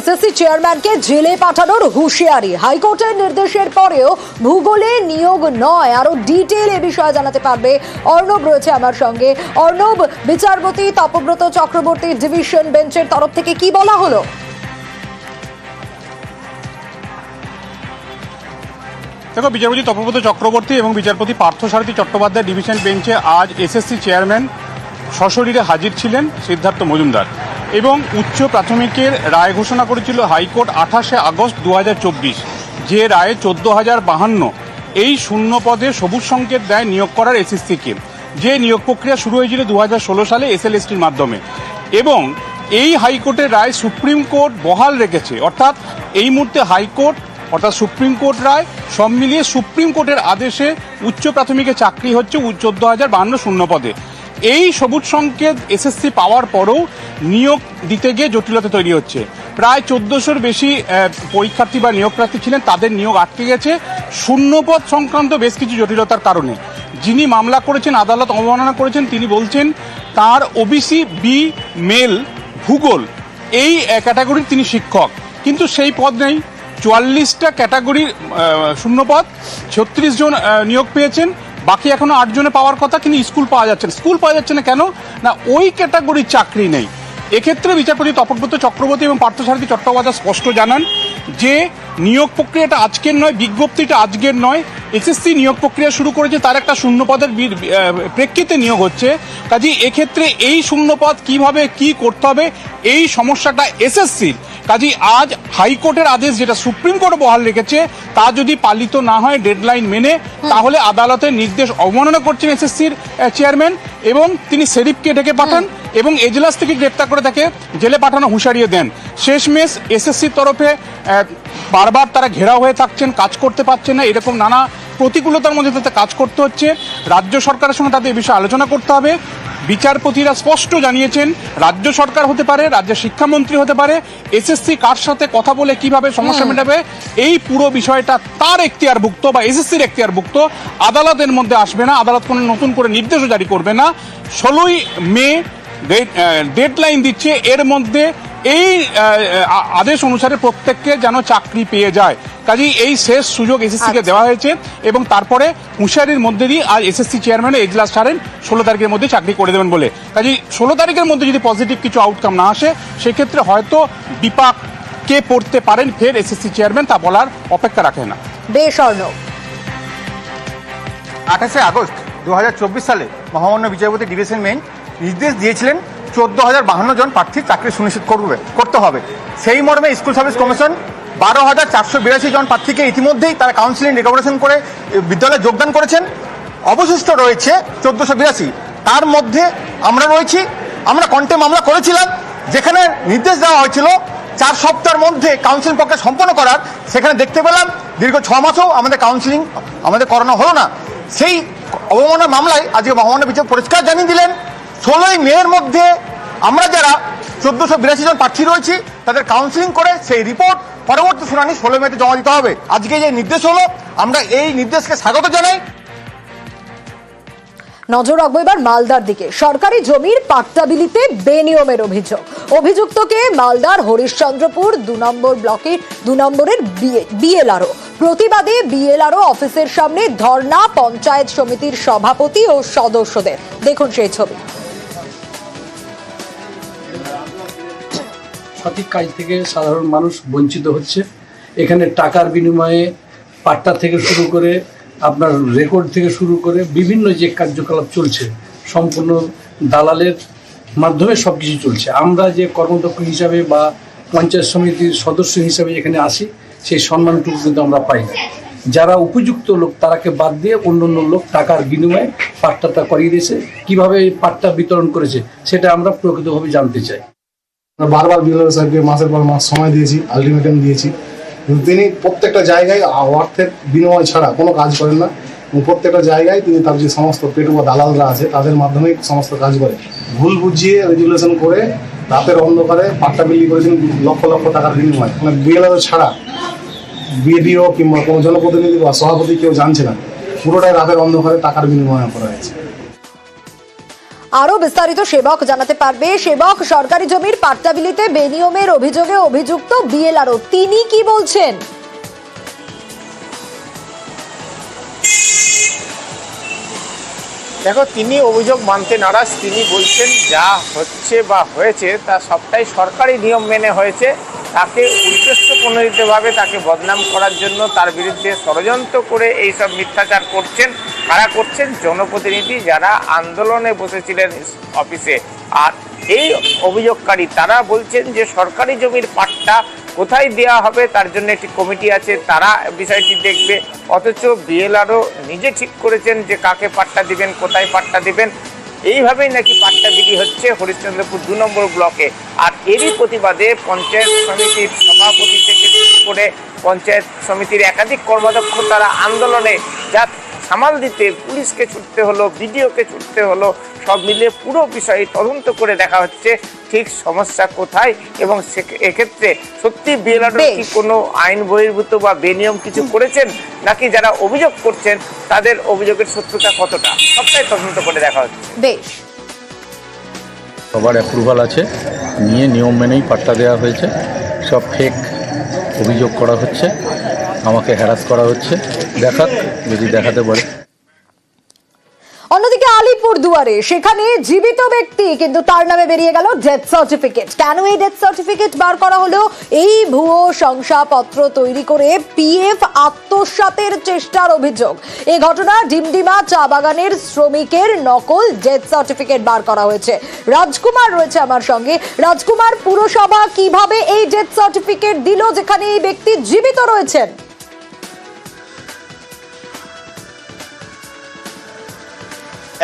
SSC চেয়ারম্যানকে জেলে পাঠানোর হুঁশিয়ারি। হাইকোর্টের নির্দেশের পরেও ভূগোলে নিয়োগ নয়। আরও ডিটেল এ বিষয়ে জানাতে পারবে অর্ণব রয়েছে আমার সঙ্গে। অর্ণব, বিচারপতি তপব্রত চক্রবর্তী ডিভিশন বেঞ্চের তরফ থেকে কি বলা হলো? দেখো, বিচারপতি তপব্রত চক্রবর্তী এবং বিচারপতি পার্থসারথী চট্টোপাধ্যায় ডিভিশন বেঞ্চে আজ এসএসসি চেয়ারম্যান সশরীরে হাজির ছিলেন সিদ্ধার্থ মজুমদার এবং উচ্চ প্রাথমিকের রায় ঘোষণা করেছিল হাইকোর্ট আঠাশে আগস্ট দু হাজার চব্বিশ। যে রায়ে চোদ্দ হাজার বাহান্ন এই শূন্য পদে সবুজ সংকেত দেয় নিয়োগ করার এসএসসিকে। যে নিয়োগ প্রক্রিয়া শুরু হয়েছিল দু ষোলো সালে এসএলএসটির মাধ্যমে। এবং এই হাইকোর্টের রায় সুপ্রিম কোর্ট বহাল রেখেছে। অর্থাৎ এই মুহূর্তে হাইকোর্ট, অর্থাৎ সুপ্রিম কোর্ট রায় সব মিলিয়ে সুপ্রিম কোর্টের আদেশে উচ্চ প্রাথমিকে চাকরি হচ্ছে চোদ্দ হাজার বাহান্ন শূন্য পদে। এই সবুজ সংকেত এসএসসি পাওয়ার পরেও নিয়োগ দিতে গিয়ে জটিলতা তৈরি হচ্ছে। প্রায় চোদ্দোশোর বেশি পরীক্ষার্থী বা নিয়োগ প্রার্থী ছিলেন, তাদের নিয়োগ আটকে গেছে। শূন্যপদ সংক্রান্ত বেশ কিছু জটিলতার কারণে। যিনি মামলা করেছেন, আদালত অবমাননা করেছেন, তিনি বলছেন, তার ওবিসি বি মেল ভূগোল, এই ক্যাটাগরির তিনি শিক্ষক। কিন্তু সেই পদ নেই। চুয়াল্লিশটা ক্যাটাগরির শূন্যপদ, ছত্রিশ জন নিয়োগ পেয়েছেন। বাকি এখনও আটজনে পাওয়ার কথা কিন্তু স্কুল পাওয়া যাচ্ছে না। স্কুল পাওয়া যাচ্ছে না কেন? না, ওই ক্যাটাগরির চাকরি নেই। এক্ষেত্রে বিচারপতি তপব্রত চক্রবর্তী এবং পার্থসারথী চট্টোপাধ্যায় স্পষ্ট জানান যে, নিয়োগ প্রক্রিয়াটা আজকের নয়, বিজ্ঞপ্তিটা আজকের নয়। এসএসসি নিয়োগ প্রক্রিয়া শুরু করেছে তার একটা শূন্যপদের প্রেক্ষিতে নিয়োগ হচ্ছে। কাজে এক্ষেত্রে এই শূন্যপদ কীভাবে কি করতে হবে এই সমস্যাটা এসএসসির কাজী আজ হাইকোর্টের আদেশ যেটা সুপ্রিম কোর্ট বহাল রেখেছে তা যদি পালিত না হয় ডেডলাইন মেনে তাহলে আদালতের নির্দেশ অবমাননা করছেন এসএসসির চেয়ারম্যান এবং তিনি শরীফকে ডেকে পাঠান এবং এজলাস থেকে গ্রেপ্তার করে তাকে জেলে পাঠানো হুঁশারিয়ে দেন। শেষমেশ এসএসসির তরফে বারবার তারা ঘেরাও হয়ে থাকছেন কাজ করতে পারছেন না এরকম নানা প্রতিকূলতার মধ্যে তাতে কাজ করতে হচ্ছে। রাজ্য সরকারের সঙ্গে তাদের এই বিষয়ে আলোচনা করতে হবে। বিচারপতিরা স্পষ্ট জানিয়েছেন রাজ্য সরকার হতে পারে রাজ্যের শিক্ষামন্ত্রী হতে পারে এসএসসি কার সাথে কথা বলে কীভাবে সমস্যা মেটাবে এই পুরো বিষয়টা তার এখতিয়ারভুক্ত বা এসএসসির এখতিয়ারভুক্ত। আদালতের মধ্যে আসবে না আদালত কোনো নতুন করে নির্দেশও জারি করবে না। ষোলোই মে ডেডলাইন দিচ্ছে। এর মধ্যে এই আদেশ অনুসারে প্রত্যেককে যেন চাকরি পেয়ে যায়। কাজেই এই শেষ সুযোগ এসএসসি কে আচ্ছা। দেওয়া হয়েছে এবং তারপরে হুঁশিয়ারির মধ্যে দিয়ে আজ এসএসসি চেয়ারম্যান এজলাস ছাড়েন ষোলো তারিখের মধ্যে চাকরি করে দেবেন বলে। কাজেই ষোলো তারিখের মধ্যে যদি পজিটিভ কিছু আউটকাম না আসে সেক্ষেত্রে হয়তো বিপাক কে পড়তে পারেন ফের এসএসসি চেয়ারম্যান তা বলার অপেক্ষা রাখে না। বেশ অর্ণব আঠাশে আগস্ট দু হাজার চব্বিশ সালে মহামান্য বিচারপতি ডিভিশন বেঞ্চ নির্দেশ দিয়েছিলেন চোদ্দ হাজার বাহান্ন জন প্রার্থীর চাকরি সুনিশ্চিত করবে, করতে হবে। সেই মর্মে স্কুল সার্ভিস কমিশন বারো হাজার চারশো বিরাশি জন প্রার্থীকে ইতিমধ্যেই তারা কাউন্সিলিং রেকমেন্ডেশন করে বিদ্যালয়ে যোগদান করেছেন। অবশিষ্ট রয়েছে চোদ্দশো বিরাশি। তার মধ্যে আমরা রয়েছি, আমরা কন্টে মামলা করেছিলাম, যেখানে নির্দেশ দেওয়া হয়েছিল চার সপ্তাহের মধ্যে কাউন্সিলিং প্রক্রিয়া সম্পন্ন করার। সেখানে দেখতে পেলাম দীর্ঘ ছ মাসও আমাদের কাউন্সিলিং আমাদের করানো হলো না। সেই অবমাননা মামলায় আজকে মহামান্য বিচার পরিষ্কার জানিয়ে দিলেন ষোলোই মেয়ের মধ্যে আমরা যারা চোদ্দশো বিরাশি জন প্রার্থী রয়েছি, তাদের কাউন্সিলিং করে সেই রিপোর্ট পরবর্তী শুনানি ষোলো মেতে জমা দিতে হবে। আজকে যে নির্দেশ হলো, আমরা এই নির্দেশকে স্বাগত জানাই। নজর রাখব এবার মালদার দিকে। সরকারি জমির পাট্টা বিলিতে বেনিয়মের অভিযোগ। অভিযুক্তকে মালদার হরিশ্চন্দ্রপুর দু নম্বর ব্লকের দু নম্বরের বিএলআরও। প্রতিবাদে বিএলআরও অফিসের সামনে ধর্না পঞ্চায়েত সমিতির সভাপতি ও সদস্যদের। দেখুন সেই ছবি। সঠিক কাজ থেকে সাধারণ মানুষ বঞ্চিত হচ্ছে। এখানে টাকার বিনিময়ে পাট্টা থেকে শুরু করে আপনার রেকর্ড থেকে শুরু করে বিভিন্ন যে কার্যকলাপ চলছে, সম্পূর্ণ দালালের মাধ্যমে সব কিছু চলছে। আমরা যে কর্মদক্ষ হিসাবে বা পঞ্চায়েত সমিতির সদস্য হিসাবে এখানে আসি, সেই সম্মানটুকু কিন্তু আমরা পাই না। যারা উপযুক্ত লোক, তারাকে বাদ দিয়ে অন্য অন্য লোক টাকার বিনিময়ে পাট্টাটা করিয়ে দিয়েছে। কীভাবে পাট্টা বিতরণ করেছে, সেটা আমরা প্রকৃতভাবে জানতে চাই। বারবার বিএলআর সাহেবকে মাসের পর মাস সময় দিয়েছি আলটিমেটাম দিয়েছি। কিন্তু তিনি প্রত্যেকটা জায়গায় অর্থের বিনিময় ছাড়া কোনো কাজ করেন না। এবং প্রত্যেকটা জায়গায় তিনি তার যে সমস্ত পেটু বা দালালরা আছে, তাদের মাধ্যমেই সমস্ত কাজ করে। ভুল বুঝিয়ে রেজুলেশন করে, রাতের অন্ধকারে পাট্টা বিলি করেছেন লক্ষ লক্ষ টাকার বিনিময়। মানে বিএলআর ছাড়া বিডিও কিংবা কোনো জনপ্রতিনিধি বা সভাপতি কেউ জানছে না। পুরোটাই রাতের অন্ধকারে টাকার বিনিময় করা হয়েছে। আরও বিস্তারিত সেবক জানাতে পারবে। সেবক সরকারি জমির পাট্টা বিলিতে বেনিয়মের অভিযোগে অভিযুক্ত বিএলআরও। তিনি কি বলছেন? দেখো, তিনি অভিযোগ মানতে নারাজ। তিনি বলছেন, যা হচ্ছে বা হয়েছে, তা সবটাই সরকারি নিয়ম মেনে হয়েছে। তাকে উদ্দেশ্য প্রণোদিতভাবে তাকে বদনাম করার জন্য তার বিরুদ্ধে ষড়যন্ত্র করে এইসব মিথ্যাচার করছেন। কারা করছেন জনপ্রতিনিধি যারা আন্দোলনে বসেছিলেন অফিসে। আর এই অভিযোগকারী, তারা বলছেন যে সরকারি জমির পাট্টা কোথায় দেওয়া হবে, তার জন্য একটি কমিটি আছে, তারা বিষয়টি দেখবে। অথচ বিএলআরও নিজে ঠিক করেছেন যে কাকে পাট্টা দিবেন, কোথায় পাট্টা দিবেন। এইভাবেই নাকি পাট্টা বিলি হচ্ছে হরিশ্চন্দ্রপুর দু নম্বর ব্লকে। আর এরই প্রতিবাদে পঞ্চায়েত সমিতির সভাপতি থেকে করে পঞ্চায়েত সমিতির একাধিক কর্মাধ্যক্ষ তারা আন্দোলনে যা সামাল দিতে পুলিশকে ছুটতে হলো বিডিওকে ছুটতে হলো সব মিলিয়ে পুরো বিষয়ে তদন্ত করে দেখা হচ্ছে ঠিক সমস্যা কোথায় এবং সে- এক্ষেত্রে সত্যি বিএলআর কি কোনো আইন বহির্ভূত বা বেনিয়ম কিছু করেছেন নাকি যারা অভিযোগ করছেন তাদের অভিযোগের সত্যতা কতটা? সবটাই তদন্ত করে দেখা হচ্ছে। বেশ। সবার অ্যাপ্রুভাল আছে। নিয়ে নিয়ম মেনেই পাট্টা দেওয়া হয়েছে। সব ফেক অভিযোগ করা হচ্ছে। আমাকে হ্যারাস করা হচ্ছে। দেখাক, যদি দেখাতে পারে। অন্যদিকে আলিপুর দুয়ারে, সেখানে জীবিত ব্যক্তি, কিন্তু তার নামে বেরিয়ে গেল ডেথ সার্টিফিকেট কেন এই ডেথ সার্টিফিকেট বার করা হলো? এই ভুয়ো শংসাপত্র তৈরি করে পিএফ আত্মসাতের চেষ্টার অভিযোগ। এই ঘটনা ডিমডিমা চা বাগানের শ্রমিকের নকল ডেথ সার্টিফিকেট বার করা হয়েছে। রাজকুমার রয়েছে আমার সঙ্গে। রাজকুমার, পুরসভা কীভাবে এই ডেথ সার্টিফিকেট দিল, যেখানে এই ব্যক্তি জীবিত রয়েছেন?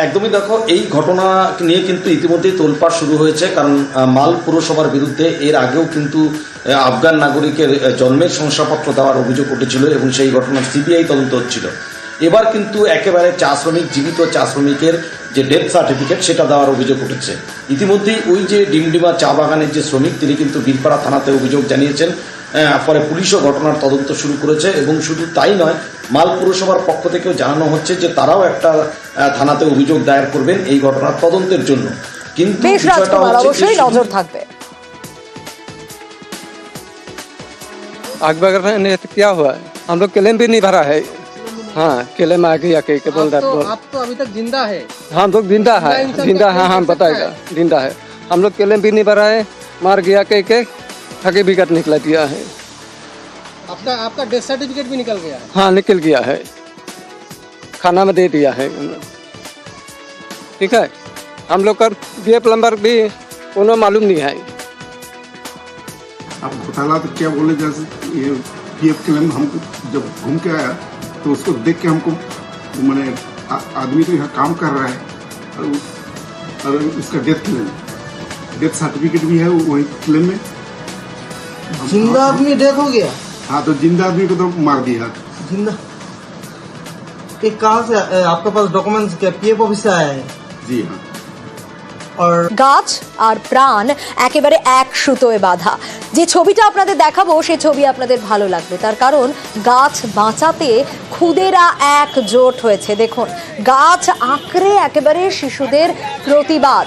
একদমই দেখো, এই ঘটনা নিয়ে কিন্তু ইতিমধ্যেই তোলপাড় শুরু হয়েছে, কারণ মাল পুরসভার বিরুদ্ধে এর আগেও কিন্তু আফগান নাগরিকের জন্মের শংসাপত্র দেওয়ার অভিযোগ উঠেছিল এবং সেই ঘটনার সিবিআই তদন্ত হচ্ছিল। এবার কিন্তু একেবারে চা শ্রমিক, জীবিত চা শ্রমিকের যে ডেথ সার্টিফিকেট সেটা দেওয়ার অভিযোগ উঠেছে। ইতিমধ্যেই ওই যে ডিমডিমা চা বাগানের যে শ্রমিক, তিনি কিন্তু বীরপাড়া থানাতে অভিযোগ জানিয়েছেন পরে পুলিশও ঘটনার তদন্ত শুরু করেছে এবং শুধু তাই নয় মাল পুরসভার পক্ষ থেকেও জানানো হচ্ছে যে তারাও একটা আহ, থানাতে অভিযোগ দায়ের করবেন এই ঘটনার তদন্তের জন্য কিন্তু বেশ বিষয়টা রাজকুমার হচ্ছে যে অবশ্যই শুধু- নজর থাকবে आग वगैरह ने तो क्या हुआ है हम लोग क्लेम भी नहीं भरा है हाँ क्लेम आ गया के के बोल आप तो, बोल आप तो अभी तक जिंदा है हम लोग जिंदा है जिंदा इंसान जिंदा का हाँ claim हाँ कर सकता बताएगा जिंदा है हम लोग क्लेम भी नहीं भरा है मार गया के के ठगे बिगट निकला दिया है। आपका आपका डेथ सर्टिफिकेट भी निकल गया है? हाँ निकल गया है। खाना में दे दिया है। ठीक है? हम लोग का बी प्लम्बर भी कोनो मालूम नहीं है। अब घोटाला तो क्या बोले? जैसे ये पीएफ क्लेम हमको जब घूम के आया तो उसको देख के हमको मैंने आदमी तो यहाँ काम कर रहा है और, और उसका डेथ क्लेम डेथ सर्टिफिकेट भी है वही क्लेम में। जिंदा आदमी डेथ हो गया हाँ तो जिंदा आदमी को तो मार दिया जिंदा ये कहाँ से अ, आपके पास डॉक्यूमेंट्स क्या पीएफ ऑफिस से आया है जी हाँ और গাছ আর প্রাণ একেবারে এক সুতোয় বাঁধা যে ছবিটা আপনাদের দেখাবো সেই ছবি আপনাদের ভালো লাগবে তার কারণ গাছ বাঁচাতে খুদেরা একজোট হয়েছে দেখুন গাছ আঁকড়ে একেবারে শিশুদের প্রতিবাদ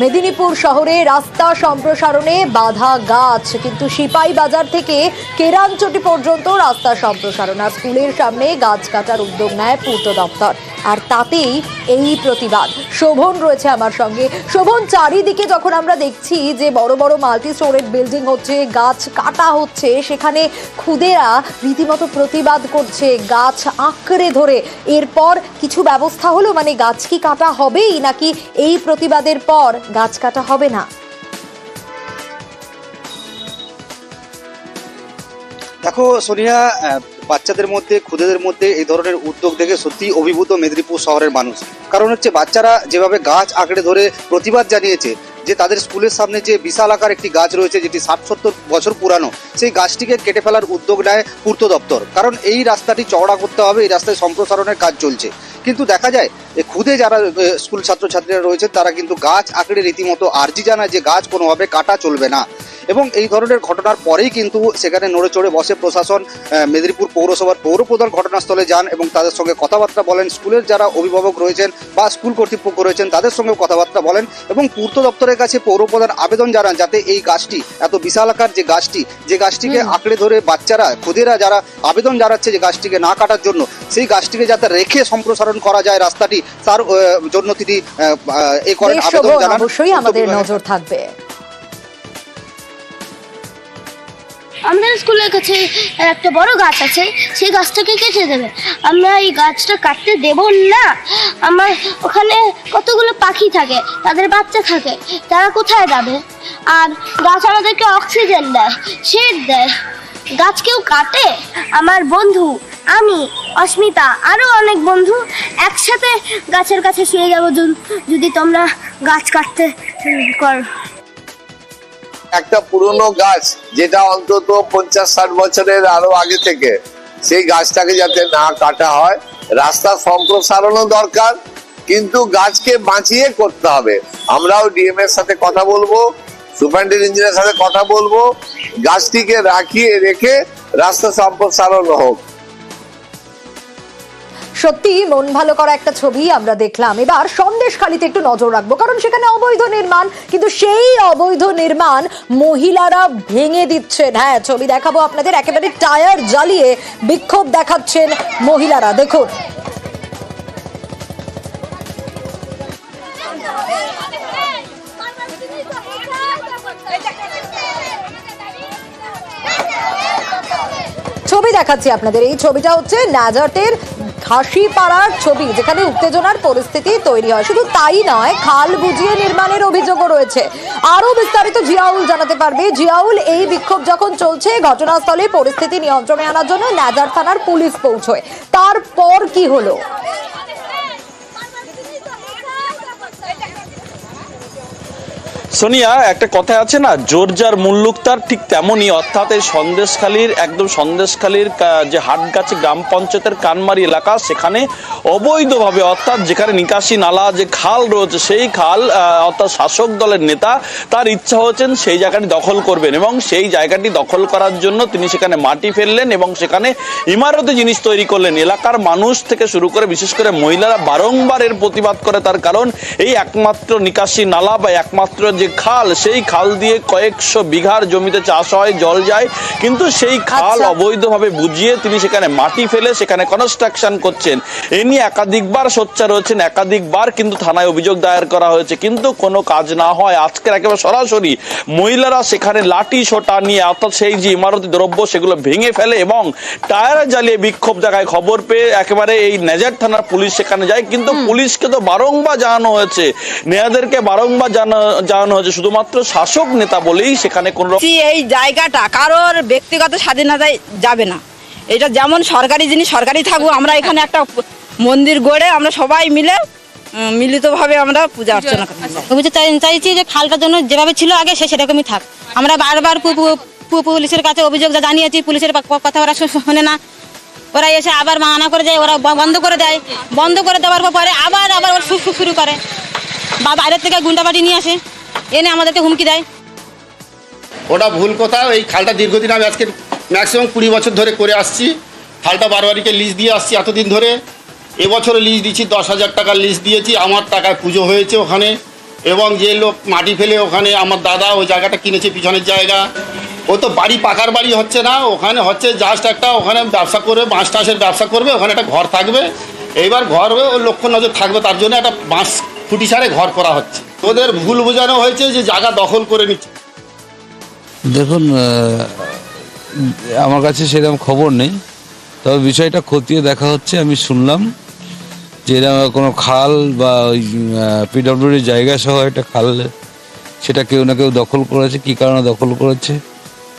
মেদিনীপুর শহরে রাস্তা সম্প্রসারণে বাধা গাছ, কিন্তু সিপাই বাজার থেকে কেরানচটি পর্যন্ত রাস্তা সম্প্রসারণ আর স্কুলের সামনে গাছ কাটার উদ্যোগ নেয় পূর্ত দপ্তর। আর তাতেই এই প্রতিবাদ। শোভন রয়েছে আমার সঙ্গে। শোভন, চারিদিকে যখন আমরা দেখছি যে বড় বড় মাল্টি স্টোরেড বিল্ডিং হচ্ছে, গাছ কাটা হচ্ছে, সেখানে খুদেরা রীতিমতো প্রতিবাদ করছে গাছ আঁকড়ে ধরে। এরপর কিছু ব্যবস্থা হলো? মানে গাছ কি কাটা হবেই নাকি এই প্রতিবাদের পর গাছ কাটা হবে না। দেখো সোনিয়া বাচ্চাদের মধ্যে খুদেদের মধ্যে এই ধরনের উদ্যোগ দেখে সত্যি অভিভূত মেদিনীপুর শহরের মানুষ। কারণ হচ্ছে, বাচ্চারা যেভাবে গাছ আঁকড়ে ধরে প্রতিবাদ জানিয়েছে, যে তাদের স্কুলের সামনে যে বিশাল আকার একটি গাছ রয়েছে, যেটি ষাট সত্তর বছর পুরানো, সেই গাছটিকে কেটে ফেলার উদ্যোগ নেয় পূর্ত দপ্তর। কারণ এই রাস্তাটি চওড়া করতে হবে, এই রাস্তায় সম্প্রসারণের কাজ চলছে। কিন্তু দেখা যায় খুদে যারা স্কুল ছাত্রছাত্রীরা রয়েছেন তারা কিন্তু গাছ আঁকড়ে রীতিমতো আর্জি জানায় যে গাছ কোনোভাবে কাটা চলবে না। এবং এই ধরনের ঘটনার পরেই কিন্তু সেখানে নড়ে চড়ে বসে প্রশাসন মেদিনীপুর পৌরসভার পৌরপ্রধান ঘটনাস্থলে যান এবং তাদের সঙ্গে কথাবার্তা বলেন। স্কুলের যারা অভিভাবক রয়েছেন বা স্কুল কর্তৃপক্ষ রয়েছেন তাদের সঙ্গে কথাবার্তা বলেন এবং পূর্ত দপ্তরের কাছে পৌরপ্রধান আবেদন জানান যাতে এই গাছটি এত বিশালাকার যে গাছটি যে গাছটিকে আঁকড়ে ধরে বাচ্চারা খুদেরা যারা আবেদন জানাচ্ছে যে গাছটিকে না কাটার জন্য সেই গাছটিকে যাতে রেখে সম্প্রসারণ করা যায় রাস্তাটি তার জন্য তিনি এ করেন আবেদন জানান। অবশ্যই আমাদের নজর থাকবে। আমাদের স্কুলের কাছে একটা বড় গাছ আছে সেই গাছটাকে কেটে দেবে। আমরা এই গাছটা কাটতে দেব না। আমার ওখানে কতগুলো পাখি থাকে তাদের বাচ্চা থাকে তারা কোথায় যাবে? আর গাছ আমাদেরকে অক্সিজেন দেয় শেড দেয়। গাছ কেউ কাটে? আমার বন্ধু আমি, অস্মিতা আরও অনেক বন্ধু একসাথে গাছের কাছে শুয়ে যাব যদি- তোমরা গাছ কাটতে করো। একটা পুরনো গাছ যেটা অন্তত পঞ্চাশ ষাট বছরের আরও আগে থেকে, সেই গাছটাকে যাতে না কাটা হয়, রাস্তা সম্প্রসারণও দরকার, কিন্তু গাছকে বাঁচিয়ে করতে হবে। আমরাও ডিএম এর সাথে কথা বলব, সুপারিনটেন্ডেন্ট ইঞ্জিনিয়ারের সাথে কথা বলব, গাছটিকে রাখিয়ে রেখে রাস্তা সম্প্রসারণ হোক। সত্যি, মন ভালো করা একটা ছবি আমরা দেখলাম। এবার সন্দেশখালিতে একটু নজর রাখব, কারণ সেখানে অবৈধ নির্মাণ, কিন্তু সেই অবৈধ নির্মাণ মহিলারা ভেঙে দিচ্ছেন। হ্যাঁ ছবি দেখাবো আপনাদের, একেবারে টায়ার জ্বালিয়ে বিক্ষোভ দেখাচ্ছেন মহিলারা। দেখুন। ছবি দেখাচ্ছি আপনাদের, এই ছবিটা হচ্ছে নাজাটের ঘাসিপাড়ার ছবি, যেখানে উত্তেজনার পরিস্থিতি তৈরি হয়। শুধু তাই নয়, খাল বুঝিয়ে নির্মাণের অভিযোগও রয়েছে। আরও বিস্তারিত জিয়াউল জানাতে পারবে। জিয়াউল, এই বিক্ষোভ যখন চলছে, ঘটনাস্থলে পরিস্থিতি নিয়ন্ত্রণে আনার জন্য নাজার থানার পুলিশ পৌঁছয়। তারপর কি হলো? সোনিয়া, একটা কথা আছে না, জোর যার মুল্লুক তার ঠিক তেমনই, অর্থাৎ এই সন্দেশখালীর, একদম সন্দেশখালীর যে হাটগাছি গ্রাম পঞ্চায়েতের কানমারি এলাকা, সেখানে অবৈধভাবে, অর্থাৎ যেখানে নিকাশি নালা, যে খাল রয়েছে, সেই খাল অর্থাৎ শাসক দলের নেতা তার ইচ্ছা হচ্ছেন সেই জায়গাটি দখল করবেন এবং সেই জায়গাটি দখল করার জন্য তিনি সেখানে মাটি ফেললেন এবং সেখানে ইমারতে জিনিস তৈরি করলেন। এলাকার মানুষ থেকে শুরু করে, বিশেষ করে মহিলারা বারংবার এর প্রতিবাদ করে, তার কারণ এই একমাত্র নিকাশি নালা বা একমাত্র যে খাল সেই খাল দিয়ে কয়েকশো বিঘার জমিতে চাষ হয় জল যায়। কিন্তু সেই খাল অবৈধভাবে বুঝিয়ে তিনি সেখানে মাটি ফেলে সেখানে কনস্ট্রাকশন করছেন। এ নিয়ে একাধিকবার সোচ্চার হয়েছেন একাধিকবার কিন্তু থানায় অভিযোগ দায়ের করা হয়েছে। কিন্তু কোনো কাজ না হয় আজকের একেবারে সরাসরি মহিলারা সেখানে লাঠি সোটা নিয়ে অর্থাৎ সেই যে ইমারতি দ্রব্য সেগুলো ভেঙে ফেলে এবং টায়ার জ্বালিয়ে বিক্ষোভ দেখায়। খবর পেয়ে একেবারে এই নেজার থানার পুলিশ সেখানে যায়। কিন্তু পুলিশকে তো বারংবার জানানো হয়েছে নেয়াদেরকে বারংবার জানা- জানানো হয়েছে। শুধুমাত্র শাসক নেতা বলেই সেখানে কোনো এই জায়গাটা কারোর ব্যক্তিগত স্বাধীনতায় যাবে না। এটা যেমন সরকারি জিনিস সরকারি থাকব আমরা এখানে একটা মন্দির গড়ে আমরা সবাই মিলে মিলিতভাবে আমরা পূজা অর্চনা করি চাইছি যে খালটার জন্য যেভাবে ছিল আগে সে সেরকমই থাক। আমরা বারবার পু- পু- পু- পুলিশের কাছে অভিযোগ যা জানিয়েছি পুলিশের কথা ওরা শোনে না। ওরা এসে আবার মানা করে যায় ওরা বন্ধ করে দেয়। বন্ধ করে দেওয়ার পরে আবার আবার ওরা শুরু করে। বা বাইরের থেকে গুন্ডাবাড়ি নিয়ে আসে। এনে আমাদেরকে হুমকি দেয়। ওটা ভুল কথা, এই খালটা দীর্ঘদিন আমি আজকে ম্যাক্সিমাম কুড়ি বছর ধরে করে আসছি। খালটা বারবারিকে লিজ দিয়ে আসছি এতদিন ধরে। এবছরে লিজ দিচ্ছি, দশ হাজার টাকার লিজ দিয়েছি, আমার টাকায় পুজো হয়েছে ওখানে। এবং যে লোক মাটি ফেলে ওখানে, আমার দাদা ওই জায়গাটা কিনেছে পিছনের জায়গা। ও তো বাড়ি পাকার বাড়ি হচ্ছে না, ওখানে হচ্ছে জাস্ট একটা ওখানে ব্যবসা করবে, বাঁশ টাঁশের ব্যবসা করবে, ওখানে একটা ঘর থাকবে। এইবার ঘর ও লক্ষ্য নজর থাকবে, তার জন্য একটা বাঁশ খুঁটি সারে ঘর করা হচ্ছে। ওদের ভুল বোঝানো হয়েছে যে জায়গা দখল করে নিচ্ছে। দেখুন আমার কাছে সেরকম খবর নেই। তবে বিষয়টা খতিয়ে দেখা হচ্ছে, আমি শুনলাম যে এরকম কোনো খাল বা ওই পিডব্লিউডির জায়গা সহ একটা খাল, সেটা কেউ না কেউ দখল করেছে। কি কারণে দখল করেছে?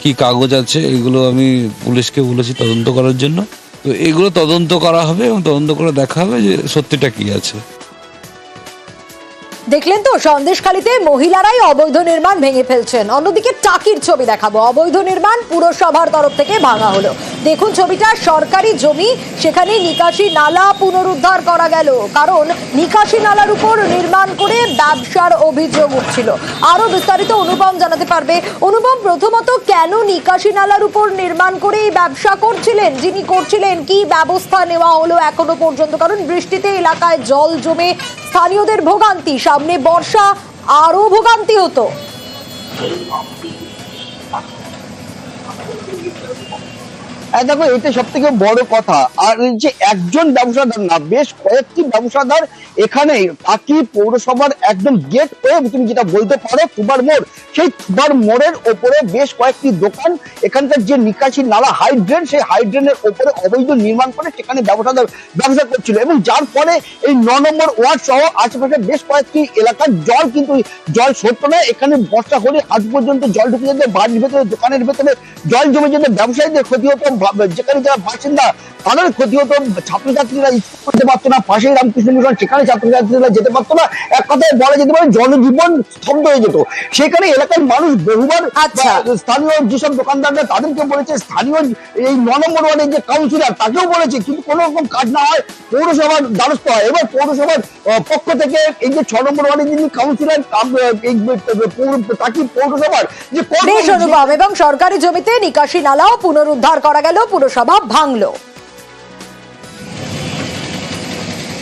কি কাগজ আছে? এগুলো আমি পুলিশকে বলেছি তদন্ত করার জন্য। তো এগুলো তদন্ত করা হবে এবং তদন্ত করে দেখা হবে যে সত্যিটা কি আছে। দেখলেন তো, সন্দেশখালীতে মহিলারাই অবৈধ নির্মাণ ভেঙে ফেলছেন। অন্যদিকে টাকির ছবি দেখাবো। অবৈধ নির্মাণ পুরসভার তরফ থেকে ভাঙা হলো। দেখুন ছবিটা, সরকারি জমি, সেখানে নিকাশি নালা পুনরুদ্ধার করা গেল। কারণ নিকাশি নালার উপর নির্মাণ করে ব্যবসার অভিযোগ উঠছিল। আরও বিস্তারিত অনুপম জানাতে পারবে। অনুপম, প্রথমত কেন নিকাশি নালার উপর নির্মাণ করে এই ব্যবসা করছিলেন? যিনি করছিলেন, কি ব্যবস্থা নেওয়া হলো এখনও পর্যন্ত? কারণ বৃষ্টিতে এলাকায় জল জমে স্থানীয়দের ভোগান্তি সামনে বর্ষা আরও ভোগান্তি হতো। দেখো, এটা সব থেকে বড় কথা। আর যে একজন ব্যবসাদার না, বেশ কয়েকটি ব্যবসাদার এখানে পাকি পৌরসভার একদম গেট হয়ে তুমি যেটা বলতে পারো থুবার মোড়। সেই থুবার মোড়ের ওপরে বেশ কয়েকটি দোকান, এখানকার যে নিকাশি নালা হাইড্রেন সেই হাইড্রেনের ওপরে অবৈধ নির্মাণ করে সেখানে ব্যবসাদার ব্যবসা করছিল। এবং যার ফলে এই ন নম্বর ওয়ার্ড সহ আশেপাশে বেশ কয়েকটি এলাকার জল কিন্তু জল সরতো না। এখানে বর্ষা হলে আজ পর্যন্ত জল ঢুকে যেত, বাড়ির ভেতরে, দোকানের ভেতরে জল জমে যেত, ব্যবসায়ীদের ক্ষতি হতো যেখানে যারা বাসিন্দা তাদের ক্ষতি হতো। ছাত্রছাত্রীরা স্কুল করতে পারতো না পাশেই রামকৃষ্ণ মিশন সেখানে ছাত্রছাত্রীরা যেতে পারতো না। এক কথায় বলা যেতে পারে জনজীবন স্তব্ধ হয়ে যেত। সেখানে এলাকার মানুষ বহুবার আচ্ছা। স্থানীয় যেসব দোকানদাররা তাদেরকে বলেছে স্থানীয় এই ন নম্বর ওয়ার্ডের যে কাউন্সিলর তাকেও বলেছে কিন্তু কোনো রকম কাজ না হয় পৌরসভার দ্বারস্থ হয়। এবার পৌরসভার পক্ষ থেকে এই যে ছ নম্বর ওয়ার্ডের যিনি কাউন্সিলর তাকে পৌরসভার যে এবং সরকারি জমিতে নিকাশি নালাও পুনরুদ্ধার করা গেল পুরসভা ভাঙলো।